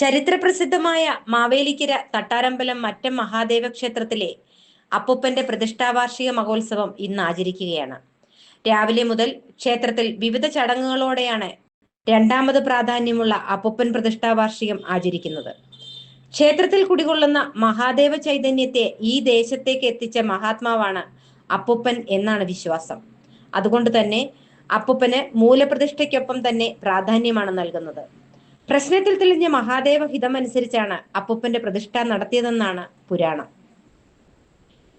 ചരിത്രപ്രസിദ്ധമായ മാവേലിക്കര തട്ടാരമ്പലം മറ്റം മഹാദേവ ക്ഷേത്രത്തിലെ അപ്പൂപ്പന്റെ പ്രതിഷ്ഠാവാർഷിക മഹോത്സവം ഇന്ന് ആചരിക്കുകയാണ്. രാവിലെ മുതൽ ക്ഷേത്രത്തിൽ വിവിധ ചടങ്ങുകളോടെയാണ് രണ്ടാമത് പ്രാധാന്യമുള്ള അപ്പൂപ്പൻ പ്രതിഷ്ഠാവാർഷികം ആചരിക്കുന്നത്. ക്ഷേത്രത്തിൽ കുടികൊള്ളുന്ന മഹാദേവ ചൈതന്യത്തെ ഈ ദേശത്തേക്ക് എത്തിച്ച മഹാത്മാവാണ് അപ്പൂപ്പൻ എന്നാണ് വിശ്വാസം. അതുകൊണ്ട് തന്നെ അപ്പൂപ്പന് മൂലപ്രതിഷ്ഠയ്ക്കൊപ്പം തന്നെ പ്രാധാന്യമാണ് നൽകുന്നത്. പ്രശ്നത്തിൽ തെളിഞ്ഞ മഹാദേവ ഹിതമനുസരിച്ചാണ് അപ്പൂപ്പന്റെ പ്രതിഷ്ഠ നടത്തിയതെന്നാണ് പുരാണം.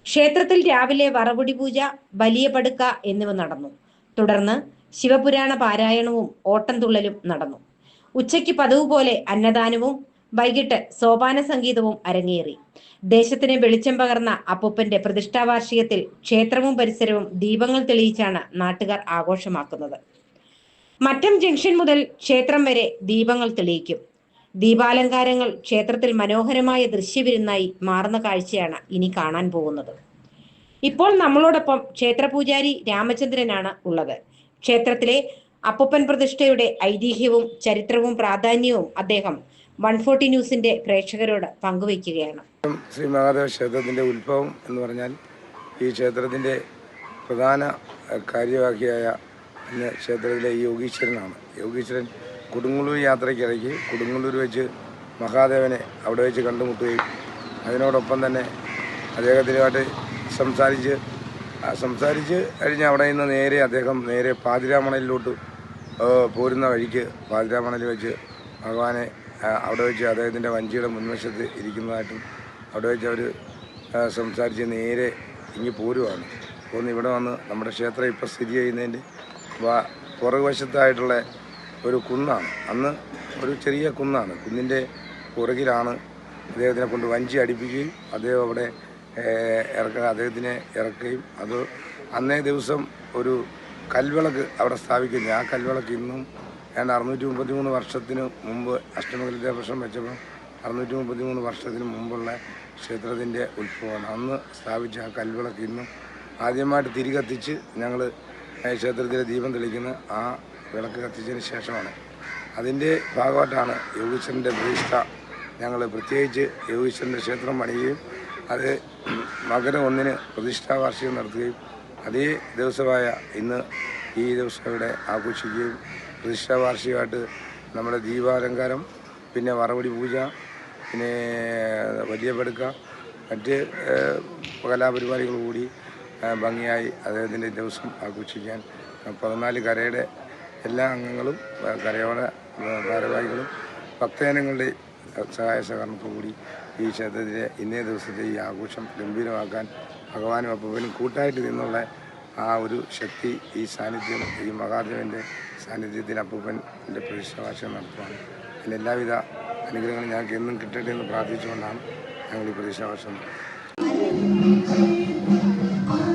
ക്ഷേത്രത്തിൽ രാവിലെ വറവുടി പൂജ വലിയ പടുക്ക എന്നിവ നടന്നു. തുടർന്ന് ശിവപുരാണ പാരായണവും ഓട്ടംതുള്ളലും നടന്നു. ഉച്ചയ്ക്ക് പതിവ് പോലെ അന്നദാനവും വൈകിട്ട് സോപാന സംഗീതവും അരങ്ങേറി. ദേശത്തിന് വെളിച്ചം പകർന്ന അപ്പൂപ്പന്റെ പ്രതിഷ്ഠാവാർഷികത്തിൽ ക്ഷേത്രവും പരിസരവും ദീപങ്ങൾ തെളിയിച്ചാണ് നാട്ടുകാർ ആഘോഷമാക്കുന്നത്. മറ്റം ജംഗ്ഷൻ മുതൽ ക്ഷേത്രം വരെ ദീപങ്ങൾ തെളിയിക്കും. ദീപാലങ്കാരങ്ങൾ ക്ഷേത്രത്തിൽ മനോഹരമായ ദൃശ്യവിരുന്നായി മാറുന്ന കാഴ്ചയാണ് ഇനി കാണാൻ പോകുന്നത്. ഇപ്പോൾ നമ്മളോടൊപ്പം ക്ഷേത്രപൂജാരി രാമചന്ദ്രനാണ് ഉള്ളത്. ക്ഷേത്രത്തിലെ അപ്പൂപ്പൻ പ്രതിഷ്ഠയുടെ ഐതിഹ്യവും ചരിത്രവും പ്രാധാന്യവും അദ്ദേഹം വൺ ഫോർട്ടി ന്യൂസിന്റെ പ്രേക്ഷകരോട് പങ്കുവയ്ക്കുകയാണ്. ശ്രീ മഹാദേവ ക്ഷേത്രത്തിന്റെ ഉത്ഭവം എന്ന് പറഞ്ഞാൽ ഈ ക്ഷേത്രത്തിന്റെ പ്രധാന കാര്യവാഹിയായ ഇന്ന് ക്ഷേത്രത്തിലെ യോഗീശ്വരനാണ്. യോഗീശ്വരൻ കൊടുങ്ങല്ലൂർ യാത്രയ്ക്കിടയ്ക്ക് കൊടുങ്ങല്ലൂർ വെച്ച് മഹാദേവനെ അവിടെ വെച്ച് കണ്ടുമുട്ടുകയും അതിനോടൊപ്പം തന്നെ അദ്ദേഹത്തിനുമായിട്ട് സംസാരിച്ച് സംസാരിച്ച് കഴിഞ്ഞ് അവിടെ നിന്ന് നേരെ അദ്ദേഹം നേരെ പാതിരാമണലിലോട്ട് പോരുന്ന വഴിക്ക് പാതിരാമണലിൽ വെച്ച് ഭഗവാനെ അവിടെ വെച്ച് അദ്ദേഹത്തിന്റെ വഞ്ചിയുടെ മുൻവശത്ത് ഇരിക്കുന്നതായിട്ടും അവിടെ വെച്ച് അവർ സംസാരിച്ച് നേരെ ഇങ്ങി പോരുവാണ്. പോന്ന് ഇവിടെ വന്ന് നമ്മുടെ ക്ഷേത്രം ഇപ്പോൾ സ്ഥിതി ചെയ്യുന്നതിന്റെ പുറകുവശത്തായിട്ടുള്ള ഒരു കുന്നാണ്. അന്ന് ഒരു ചെറിയ കുന്നാണ്. കുന്നിന്റെ പുറകിലാണ് അദ്ദേഹത്തിനെ കൊണ്ട് വഞ്ചി അടിപ്പിക്കുകയും അദ്ദേഹം അവിടെ ഇറക്ക ഇറക്കുക അദ്ദേഹത്തിനെ ഇറക്കുകയും അത് അന്നേ ദിവസം ഒരു കൽവിളക്ക് അവിടെ സ്ഥാപിക്കുന്നു ആ കൽവിളക്ക് ഇന്നും ഏതാണ്ട് അറുന്നൂറ്റി മുപ്പത്തി മൂന്ന് വർഷത്തിന് മുമ്പ് അഷ്ടമകലിന്റെ വർഷം വെച്ചപ്പോൾ അറുന്നൂറ്റി മുപ്പത്തി മൂന്ന് വർഷത്തിന് മുമ്പുള്ള ക്ഷേത്രത്തിന്റെ ഉത്ഭവമാണ്. അന്ന് സ്ഥാപിച്ച ആ കൽവിളക്ക് ഇന്നും ആദ്യമായിട്ട് തിരികത്തിച്ച് ഞങ്ങൾ ക്ഷേത്രത്തിലെ ദീപം തെളിക്കുന്ന ആ വിളക്ക് കത്തിച്ചതിന് ശേഷമാണ്. അതിന്റെ ഭാഗമായിട്ടാണ് യോഗീശ്വരന്റെ പ്രതിഷ്ഠ. ഞങ്ങൾ പ്രത്യേകിച്ച് യോഗീശ്വരന്റെ ക്ഷേത്രം പണിയുകയും അത് മകരം ഒന്നിന് പ്രതിഷ്ഠാ വാർഷികം നടത്തുകയും അതേ ദിവസമായ ഇന്ന് ഈ ദിവസം ഇവിടെ ആഘോഷിക്കുകയും പ്രതിഷ്ഠാ വാർഷികമായിട്ട് നമ്മുടെ ദീപാലങ്കാരം പിന്നെ വറവടി പൂജ പിന്നെ വലിയ പെടുക്ക മറ്റ് കലാപരിപാടികൾ കൂടി ഭംഗിയായി അദ്ദേഹത്തിന്റെ ദിവസം ആഘോഷിക്കാൻ പതിനാല് കരയുടെ എല്ലാ അംഗങ്ങളും കരയോട ഭാരവാഹികളും ഭക്തജനങ്ങളുടെ സഹായ സഹകരണത്തോടുകൂടി ഈ ക്ഷേത്രത്തിലെ ഇന്നേ ദിവസത്തെ ഈ ആഘോഷം ഗംഭീരമാക്കാൻ ഭഗവാനും അപ്പനും കൂട്ടായിട്ട് നിന്നുള്ള ആ ഒരു ശക്തി ഈ സാന്നിധ്യം ഈ മഹാദേവന്റെ സാന്നിധ്യത്തിൽ അപ്പൂപ്പന്റെ പ്രതിഷ്ഠാവാസം നടത്തുവാണ് അതിന്റെ എല്ലാവിധ അനുഗ്രഹങ്ങളും ഞങ്ങൾക്ക് എന്നും കിട്ടട്ടെ എന്ന് പ്രാർത്ഥിച്ചുകൊണ്ടാണ് ഞങ്ങൾ ഈ